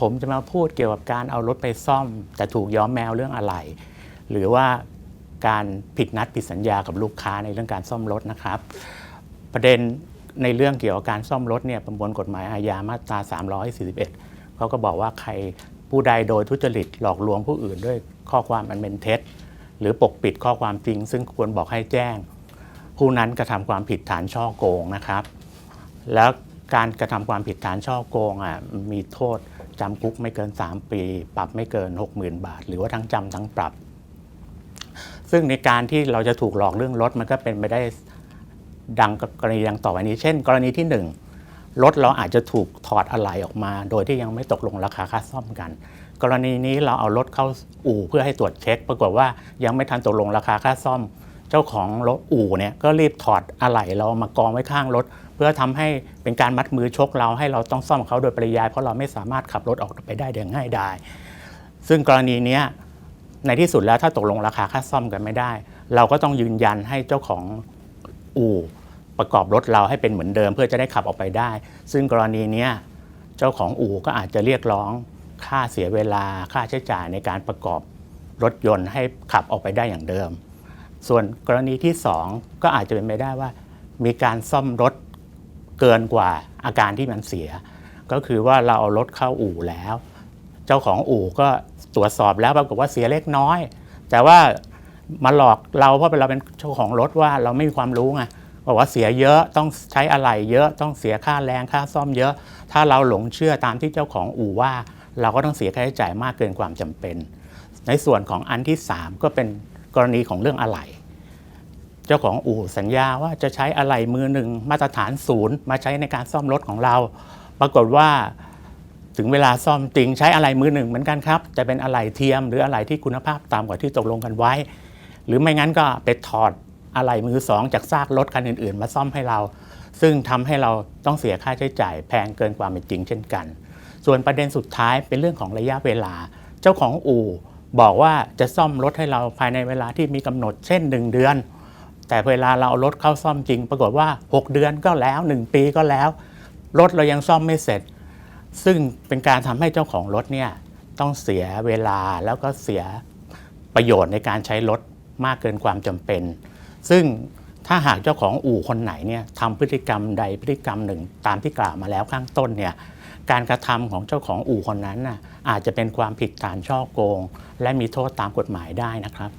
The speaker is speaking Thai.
ผมจะมาพูดเกี่ยวกับการเอารถไปซ่อม แต่ถูกย้อมแมวเรื่องอะไร หรือว่าการผิดนัดผิดสัญญากับลูกค้าในเรื่องการซ่อมรถนะครับ ประเด็นในเรื่องเกี่ยวกับการซ่อมรถเนี่ยประมวลกฎหมายอาญามาตรา 341เขาก็บอกว่าใครผู้ใดโดยทุจริตหลอกลวงผู้อื่นด้วยข้อความอันเป็นเท็จ หรือปกปิดข้อความจริง ซึ่งควรบอกให้แจ้ง ผู้นั้นกระทำความผิดฐานช่อโกงนะครับ แล้วการกระทำความผิดฐานช่อโกงอะมีโทษ จำคุกไม่เกิน 3 ปี ปรับไม่เกิน 60,000 บาท หรือว่าทั้งจำทั้งปรับ ซึ่งในการที่เราจะถูกหลอกเรื่องรถมันก็เป็นไปได้ดังกรณีดังต่อไปนี้ เช่น กรณีที่ 1 รถเราอาจจะถูกถอดอะไหล่ออกมา โดยที่ยังไม่ตกลงราคาค่าซ่อมกัน กรณีนี้เราเอารถเข้าอู่เพื่อให้ตรวจเช็ค ปรากฏว่ายังไม่ทันตกลงราคาค่าซ่อม เจ้าของรถอู่เนี่ยก็รีบถอดอะไหล่เรามากองไว้ข้างรถ เพื่อทำให้เป็นการมัดมือชกเราให้เราต้องซ่อมเขาโดยปริยายเพราะเราไม่สามารถขับรถออกไปได้อย่างง่ายดายซึ่งกรณีนี้ในที่สุดแล้วถ้าตกลงราคาค่าซ่อมกันไม่ได้ เราก็ต้องยืนยันให้เจ้าของอู่ประกอบรถเราให้เป็นเหมือนเดิม เพื่อจะได้ขับออกไปได้ ซึ่งกรณีนี้เจ้าของอู่ก็อาจจะเรียกร้องค่าเสียเวลาค่าใช้จ่ายในการประกอบรถยนต์ให้ขับออกไปได้อย่างเดิม ส่วนกรณีที่ 2 ก็อาจจะเป็นไปได้ว่า มีการซ่อมรถเกินกว่าอาการที่มันเสีย ก็คือว่าเราเอารถเข้าอู่แล้ว เจ้าของอู่ก็ตรวจสอบแล้วปรากฏว่าเสียเล็กน้อย แต่ว่ามาหลอกเราเพราะเราเป็นเจ้าของรถว่าเราไม่มีความรู้ไงบอกว่าเสียเยอะต้องใช้อะไหล่เยอะต้องเสียค่าแรงค่าซ่อมเยอะ ถ้าเราหลงเชื่อตามที่เจ้าของอู่ว่า เราก็ต้องเสียค่าใช้จ่ายมากเกินความจำเป็น ในส่วนของอันที่ 3 ก็เป็น กรณีของเรื่องอะไหล่เจ้าของอู่สัญญาว่าจะใช้อะไหล่มือหนึ่งมาตรฐานศูนย์มาใช้ในการซ่อมรถของเรา ปรากฏว่าถึงเวลาซ่อมจริงใช้อะไหล่มือหนึ่งเหมือนกันครับแต่เป็นอะไหล่เทียมหรืออะไหล่ที่คุณภาพต่ำกว่าที่ตกลงกันไว้ หรือไม่งั้นก็ไปถอดอะไหล่มือสองจากซากรถคันอื่น ๆ มาซ่อมให้เรา ซึ่งทำให้เราต้องเสียค่าใช้จ่ายแพงเกินความเป็นจริงเช่นกัน ส่วนประเด็นสุดท้ายเป็นเรื่องของระยะเวลา เจ้าของอู่ บอกว่าจะซ่อมรถให้เราภายในเวลาที่มีกำหนดเช่น 1 เดือน แต่เวลาเราเอารถเข้าซ่อมจริง ปรากฏว่า 6 เดือนก็แล้ว 1 ปีก็แล้ว รถเรายังซ่อมไม่เสร็จ ซึ่งเป็นการทำให้เจ้าของรถเนี่ยต้องเสียเวลาแล้วก็เสียประโยชน์ในการใช้รถมากเกินความจำเป็น ซึ่งถ้าหากเจ้าของอู่คนไหนเนี่ยทำพฤติกรรมใดพฤติกรรมหนึ่งตามที่กล่าวมาแล้วข้างต้นเนี่ย การกระทำของเจ้าของอู่คนนั้นน่ะอาจจะเป็นความผิดฐานช่อโกง และมีโทษตามกฎหมายได้นะครับ